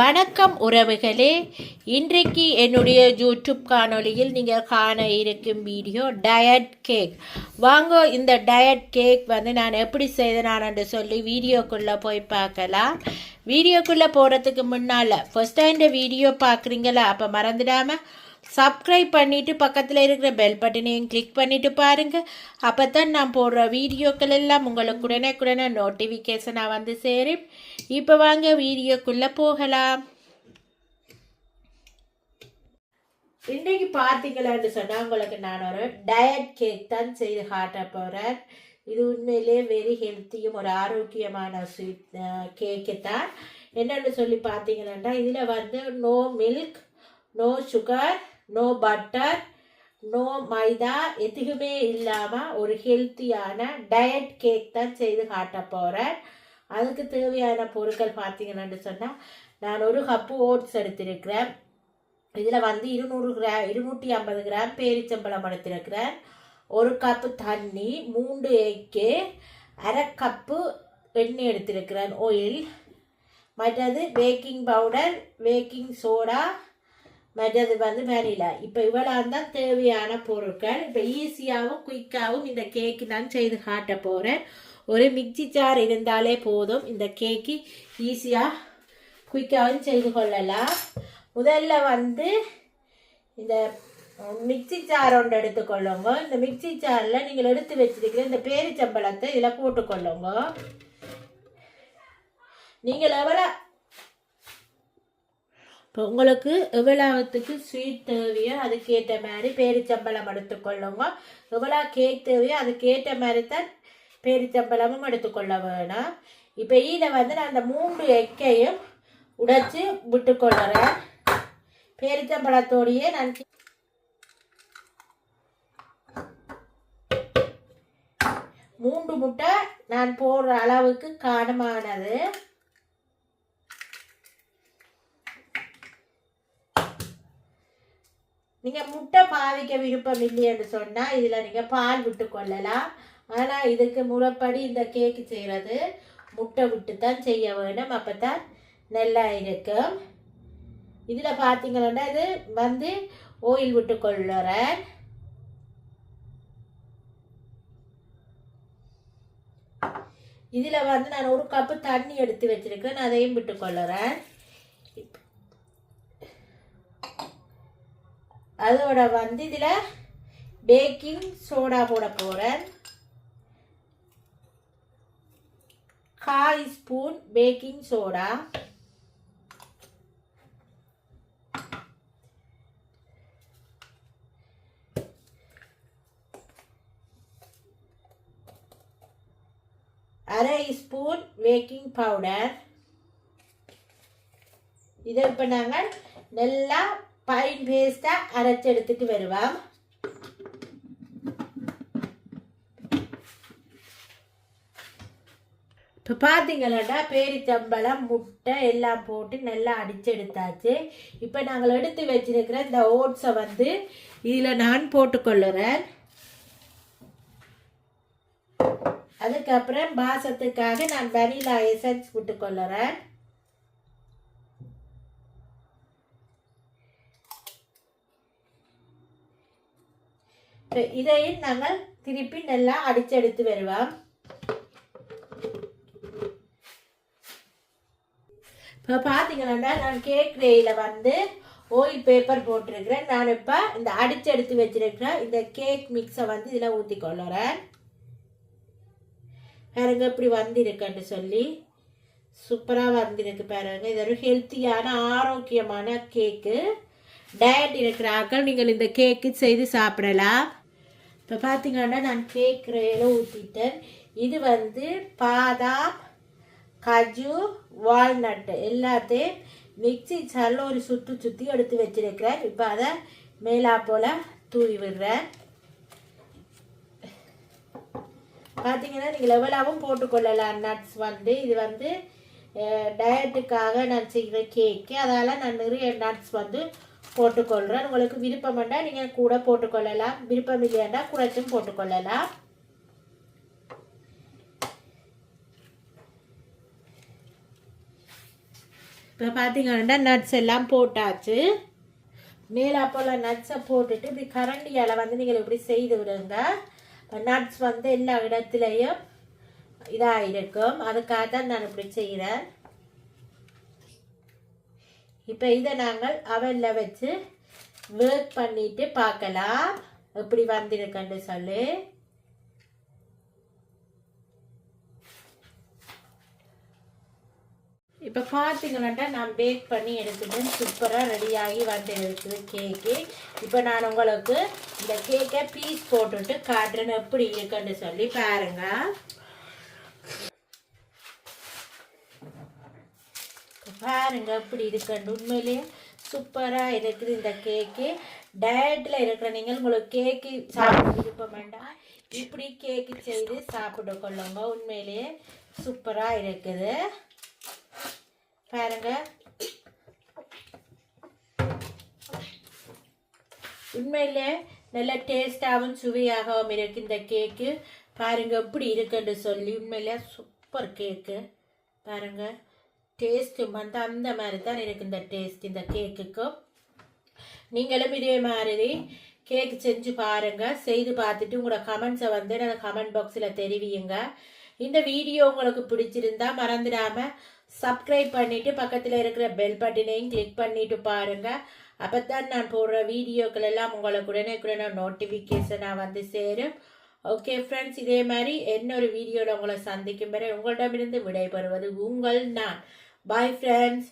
வணக்கம் உறவுகளே. இன்றைக்கு என்னுடைய யூடியூப் காணொளியில் நீங்கள் காண இருக்கும் வீடியோ டயட் கேக். வாங்க இந்த டயட் கேக் வந்து நான் எப்படி செய்தனான்னு சொல்லி வீடியோக்குள்ளே போய் பார்க்கலாம். வீடியோக்குள்ளே போகிறதுக்கு முன்னால் ஃபஸ்ட் டைம் இந்த வீடியோ பார்க்குறீங்களா? அப்போ மறந்துடாமல் சப்ஸ்கிரைப் பண்ணிவிட்டு பக்கத்தில் இருக்கிற பெல் பட்டனையும் கிளிக் பண்ணிவிட்டு பாருங்கள் அப்போ தான் நான் போடுற வீடியோக்கள் எல்லாம் உங்களுக்கு உடனே நோட்டிஃபிகேஷனாக வந்து சேரும். இப்போ வாங்க வீடியோக்குள்ளே போகலாம். இன்றைக்கு பார்த்தீங்களான்னு சொன்னால் உங்களுக்கு நான் ஒரு டயட் கேக் தான் செய்து காட்ட போகிறேன் இது உண்மையிலே வெரி ஹெல்த்தியும் ஒரு ஆரோக்கியமான ஸ்வீட் கேக்கு தான். என்னென்னு சொல்லி பார்த்தீங்கன்னா இதில் வந்து no milk no sugar no butter no maida எதுவுமே இல்லாமல் ஒரு ஹெல்த்தியான டயட் கேக் தான் செய்து காட்ட போகிறேன் அதுக்கு தேவையான பொருட்கள் பார்த்தீங்கன்னு சொன்னால் நான் ஒரு கப்பு ஓட்ஸ் எடுத்திருக்கிறேன். இதில் வந்து இருநூறு கிராம் இருநூற்றி ஐம்பது கிராம் பேரிச்சம்பழம் எடுத்திருக்கிறேன். ஒரு கப்பு தண்ணி மூன்று ஏக்கு அரை கப்பு எண்ணெய் எடுத்திருக்கிறேன் ஆயில் மற்றது பேக்கிங் பவுடர் பேக்கிங் சோடா மற்றது வந்து வெனிலா இப்போ இவ்வளோ தான் தேவையான பொருட்கள். இப்போ ஈஸியாகவும் குயிக்காகவும் இந்த கேக்கு நான் செய்து காட்ட போகிறேன் ஒரு மிக்சி ஜார் இருந்தாலே போதும். இந்த கேக்கு ஈஸியாக குயிக்காகவும் செய்து கொள்ளலாம். முதல்ல வந்து இந்த மிக்சி ஜார் ஒன்று எடுத்துக்கொள்ளுங்க இந்த மிக்சி ஜாரில் நீங்கள் எடுத்து வச்சிருக்கிற இந்த பேரிச்சம்பழத்தை இதில் போட்டுக்கொள்ளுங்க நீங்கள் எவ்வளோ இப்போ உங்களுக்கு எவ்வளவுத்துக்கு ஸ்வீட் தேவையோ அதுக்கேற்ற மாதிரி பேரிச்சம்பழம் எடுத்துக்கொள்ளுங்க. எவ்வளோ கேக் தேவையோ அதுக்கேற்ற மாதிரி தான் பேரிச்சம்பழமும் எடுத்துக்கொள்ள வேணும். இப்போ இதில் வந்து நான் அந்த மூன்று எக்கையும் உடைச்சி விட்டுக்கொள்கிறேன் பேரிச்சம்பழத்தோடையே நான் மூன்று முட்டை நான் போடுற அளவுக்கு காணமானது நீங்கள் முட்டை பாவிக்க விருப்பம் இல்லைன்னு சொன்னால் இதில் நீங்கள் பால் விட்டு கொள்ளலாம். ஆனால் இதுக்கு முறைப்படி இந்த கேக்கு செய்கிறது முட்டை விட்டு தான் செய்ய வேணும். அப்போ தான் நல்லா இருக்கும். இதில் பார்த்தீங்கன்னா இது வந்து ஓயில் விட்டு கொள்ளுறேன். இதில் வந்து நான் ஒரு கப்பு தண்ணி எடுத்து வச்சுருக்கேன். அதையும் விட்டு கொள்ளுறேன். அதோட வந்து இதில் பேக்கிங் சோடா போட போகிறேன் கால் ஸ்பூன் பேக்கிங் சோடா அரை ஸ்பூன் பேக்கிங் பவுடர் இதை இப்போ நாங்கள் நல்லா பைன் பேஸ்ட்டாக அரைச்சி எடுத்துட்டு வருவோம். இப்போ பார்த்தீங்களாடா பேரிச்சம்பழம் முட்டை எல்லாம் போட்டு நல்லா அடிச்சு எடுத்தாச்சு. இப்போ நாங்கள் எடுத்து வச்சிருக்கிற இந்த ஓட்ஸை வந்து இதில் நான் போட்டுக்கொள்ளுறேன். அதுக்கப்புறம் பாசத்துக்காக நான் வனிலா எசன்ஸ் விட்டுக்கொள்ளுறேன். இதையும் நாங்கள் திருப்பி நல்லா அடிச்செடுத்து வருவோம். இப்போ பார்த்தீங்கன்னா நான் கேக் ரேயில் வந்து ஓயில் பேப்பர் போட்டிருக்கிறேன். நான் இப்போ இந்த அடிச்செடுத்து வச்சிருக்கிறேன் இந்த கேக் மிக்ஸை வந்து இதில் ஊற்றி கொள்ளுறேன். பாருங்க இப்படி வந்திருக்குன்னு சொல்லி. சூப்பராக வந்திருக்கு பாருங்க. இது ஒரு ஹெல்த்தியான ஆரோக்கியமான கேக்கு டயட் இருக்கிற ஆக்கள் நீங்கள் இந்த கேக்கு செய்து சாப்பிடலாம். இப்போ பார்த்தீங்கன்னா நான் கேக் ரேல ஊற்றிட்டேன் இது வந்து பாதாம் கஜு வால்நட்டு எல்லாத்தையும் மிக்சி சாரில் ஒரு சுற்றி சுற்றி எடுத்து வச்சிருக்கிறேன். இப்போ அதை மேலா போல் தூவி விடுறேன். பார்த்தீங்கன்னா நீங்கள் எவ்வளவும் போட்டுக்கொள்ளலாம் நட்ஸ் வந்து இது வந்து டயட்டுக்காக நான் செய்கிற கேக்கு அதால் நான் நிறைய நட்ஸ் வந்து போட்டுக்கொள்கிறேன் உங்களுக்கு விருப்பம் நீங்கள் கூட போட்டுக்கொள்ளலாம். விருப்பம் இல்லையாண்டா குறைச்சும் போட்டுக்கொள்ளலாம். இப்போ இப்போ பார்த்தீங்கன்னா நட்ஸ் எல்லாம் போட்டாச்சு. மேலே போல் நட்ஸை போட்டுட்டு இப்படி கரண்டியால் வந்து நீங்கள் இப்படி செய்து விடுங்க. நட்ஸ் வந்து எல்லா இடத்துலையும் இதாக இருக்கும் அதுக்காக தான் நான் இப்படி செய்கிறேன் இப்போ இதை நாங்கள் அவனில் வச்சு ஒர்க் பண்ணிட்டு பார்க்கலாம். எப்படி வந்திருக்குன்னு சொல்லு. இப்போ பார்த்தீங்கன்னாட்டா நான் பேக் பண்ணி எடுத்துட்டேன். சூப்பராக ரெடியாகி வந்து இருக்குது கேக்கு இப்போ நான் உங்களுக்கு இந்த கேக்கை பீஸ் போட்டுட்டு காட்டுறேன்னு எப்படி இருக்குன்னு சொல்லி பாருங்க. பாருங்க எப்படி இருக்குன்னு உண்மையிலேயே சூப்பராக இருக்குது இந்த கேக்கு டயட்டில் இருக்கிற நீங்கள் உங்களுக்கு கேக்கு சாப்பிட விருப்பம் வேண்டாம். இப்படி கேக்கு செய்து சாப்பிட்டு கொள்ளுங்க. உண்மையிலேயே சூப்பராக இருக்குது. பாருங்க. உண்மையிலே நல்ல டேஸ்டாகவும் சுவையாகவும் இருக்கு இந்த கேக்கு பாருங்க எப்படி இருக்குன்னு சொல்லி உண்மையிலே சூப்பர் கேக்கு பாருங்க. டேஸ்ட்டு வந்து அந்த மாதிரி தான் இருக்கு இந்த டேஸ்ட் இந்த கேக்குக்கும் நீங்களும் இதே மாதிரி கேக் செஞ்சு பாருங்கள் செய்து பார்த்துட்டு உங்களோட கமெண்ட்ஸை வந்து எனக்கு கமெண்ட் பாக்ஸில் தெரிவியுங்க. இந்த வீடியோ உங்களுக்கு பிடிச்சிருந்தா மறந்துடாமல் சப்ஸ்கிரைப் பண்ணிவிட்டு பக்கத்தில் இருக்கிற பெல் பட்டனையும் கிளிக் பண்ணிவிட்டு பாருங்கள் அப்போ தான் நான் போடுற வீடியோக்கள் எல்லாம் உங்களுக்கு உடனே நோட்டிஃபிகேஷனாக வந்து சேரும். ஓகே ஃப்ரெண்ட்ஸ் இதே மாதிரி இன்னொரு வீடியோவில் உங்களை சந்திக்கும் வரை உங்களிடமிருந்து விடைபெறுவது உங்கள் நான். Bye friends